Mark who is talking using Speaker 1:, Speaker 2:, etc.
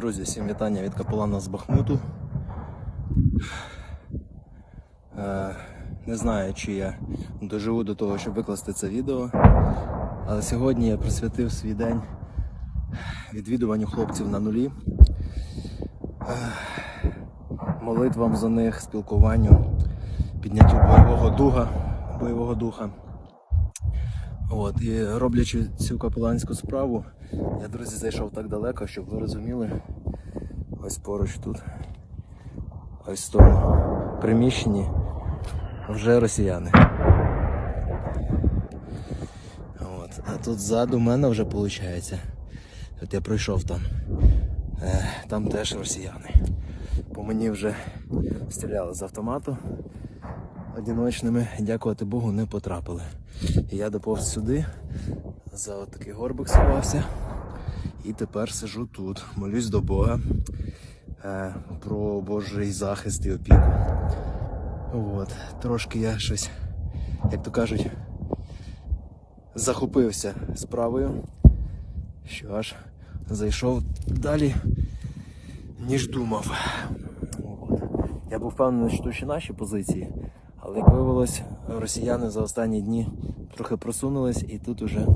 Speaker 1: Друзі, всім вітання від капелана з Бахмуту. Е, не знаю, чи я доживу до того, щоб викласти це відео. Але сьогодні я присвятив свій день відвідуванню хлопців на нулі, е, молитвам за них, спілкуванню, підняттю бойового духа, бойового духа. От, і роблячи цю капеланську справу, я, друзі, зайшов так далеко, щоб ви розуміли. Ось поруч тут, ось в тому приміщенні вже росіяни. От, а тут ззаду мене вже виходить. От я пройшов там. Е, там теж росіяни. По мені вже стріляли з автомату одиночними, дякувати Богу, не потрапили. І я доповз сюди, за от такий горбик сховався. І тепер сижу тут, молюсь до Бога е, про Божий захист і опіку. От, трошки я щось, як то кажуть, захопився справою, що аж зайшов далі, ніж думав. От. Я був впевнений, що тут ще наші позиції, але як виявилось, росіяни за останні дні трохи просунулись і тут уже